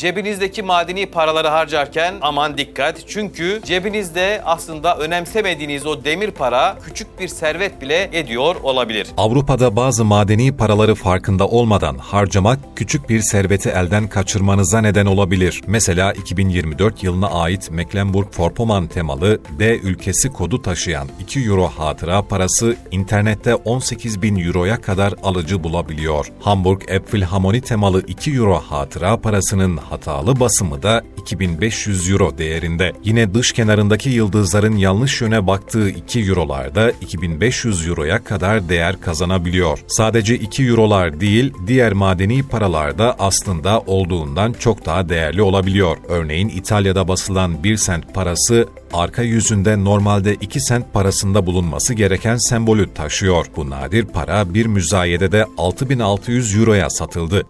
Cebinizdeki madeni paraları harcarken aman dikkat. Çünkü cebinizde aslında önemsemediğiniz o demir para küçük bir servet bile ediyor olabilir. Avrupa'da bazı madeni paraları farkında olmadan harcamak küçük bir serveti elden kaçırmanıza neden olabilir. Mesela 2024 yılına ait Mecklenburg-Vorpommern temalı D ülkesi kodu taşıyan 2 euro hatıra parası internette 18 bin euroya kadar alıcı bulabiliyor. Hamburg Elbphilharmonie temalı 2 euro hatıra parasının hatalı basımı da 2500 euro değerinde. Yine dış kenarındaki yıldızların yanlış yöne baktığı 2 eurolarda 2500 euroya kadar değer kazanabiliyor. Sadece 2 eurolar değil, diğer madeni paralar da aslında olduğundan çok daha değerli olabiliyor. Örneğin İtalya'da basılan 1 sent parası arka yüzünde normalde 2 sent parasında bulunması gereken sembolü taşıyor. Bu nadir para bir müzayedede 6600 euroya satıldı.